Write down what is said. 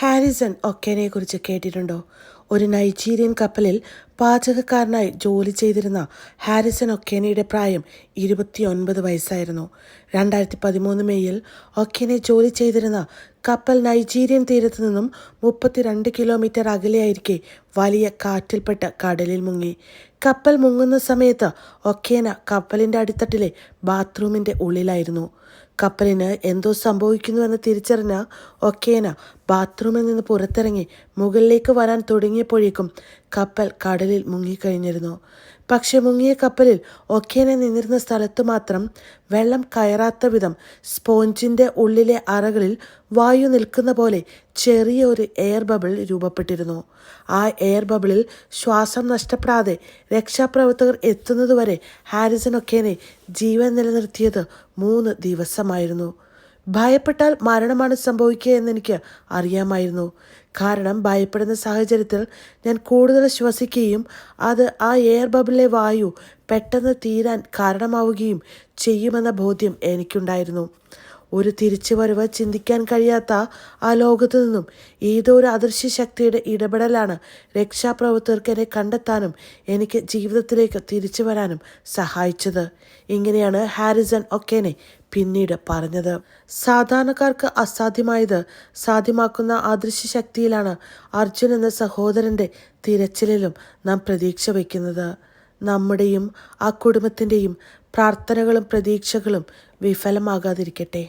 Harrison ഒക്കേനെ കുറിച്ച് കേട്ടിട്ടുണ്ടോ? ഒരു നൈജീരിയൻ കപ്പലിൽ പാചകക്കാരനായി ജോലി ചെയ്തിരുന്ന ഹാരിസൺ ഒക്കേനയുടെ പ്രായം ഇരുപത്തിയൊൻപത് വയസ്സായിരുന്നു. രണ്ടായിരത്തി പതിമൂന്ന് മെയ്യിൽ ഒക്കേനെ ജോലി ചെയ്തിരുന്ന കപ്പൽ നൈജീരിയൻ തീരത്തു നിന്നും മുപ്പത്തിരണ്ട് കിലോമീറ്റർ അകലെയായിരിക്കെ വലിയ കാറ്റിൽപ്പെട്ട് കടലിൽ മുങ്ങി. കപ്പൽ മുങ്ങുന്ന സമയത്ത് ഒക്കേന കപ്പലിന്റെ അടിത്തട്ടിലെ ബാത്റൂമിന്റെ ഉള്ളിലായിരുന്നു. കപ്പലിന് എന്തോ സംഭവിക്കുന്നുവെന്ന് തിരിച്ചറിഞ്ഞ ഒക്കേന ബാത്റൂമിൽ നിന്ന് പുറത്തിറങ്ങി മുകളിലേക്ക് വരാൻ തുടങ്ങിയപ്പോഴേക്കും കപ്പൽ കടലിൽ മുങ്ങിക്കഴിഞ്ഞിരുന്നു. പക്ഷെ മുങ്ങിയ കപ്പലിൽ ഒക്കേനെ നിന്നിരുന്ന സ്ഥലത്ത് മാത്രം വെള്ളം കയറാത്ത വിധം സ്പോഞ്ചിന്റെ ഉള്ളിലെ അറകളിൽ വായു നിൽക്കുന്ന പോലെ ചെറിയ ഒരു എയർ ബബിൾ രൂപപ്പെട്ടിരുന്നു. ആ എയർ ബബിളിൽ ശ്വാസം നഷ്ടപ്പെടാതെ രക്ഷാപ്രവർത്തകർ എത്തുന്നതുവരെ ഹാരിസൺ ഒക്കേനെ ജീവൻ നിലനിർത്തിയത് മൂന്ന് ദിവസമായിരുന്നു. ഭയപ്പെട്ടാൽ മരണമാണ് സംഭവിക്കുക എന്നെനിക്ക് അറിയാമായിരുന്നു. കാരണം ഭയപ്പെടുന്ന സാഹചര്യത്തിൽ ഞാൻ കൂടുതൽ ശ്വസിക്കുകയും അത് ആ എയർ ബബിളിലെ വായു പെട്ടെന്ന് തീരാൻ കാരണമാവുകയും ചെയ്യുമെന്ന ബോധ്യം എനിക്കുണ്ടായിരുന്നു. ഒരു തിരിച്ചു വരവ് ചിന്തിക്കാൻ കഴിയാത്ത ആ ലോകത്തു നിന്നും ഏതോ ഒരു അദൃശ്യ ശക്തിയുടെ ഇടപെടലാണ് രക്ഷാപ്രവർത്തകർക്ക് എന്നെ കണ്ടെത്താനും എനിക്ക് ജീവിതത്തിലേക്ക് തിരിച്ചു വരാനും സഹായിച്ചത്. ഇങ്ങനെയാണ് ഹാരിസൺ ഒക്കേനെ പിന്നീട് പറഞ്ഞത്. സാധാരണക്കാർക്ക് അസാധ്യമായത് സാധ്യമാക്കുന്ന അദൃശ്യ ശക്തിയിലാണ് അർജുൻ എന്ന സഹോദരന്റെ തിരച്ചിലിലും നാം പ്രതീക്ഷ വയ്ക്കുന്നത് നമ്മുടെയും ആ കുടുംബത്തിന്റെയും പ്രാർത്ഥനകളും പ്രതീക്ഷകളും വിഫലമാകാതിരിക്കട്ടെ.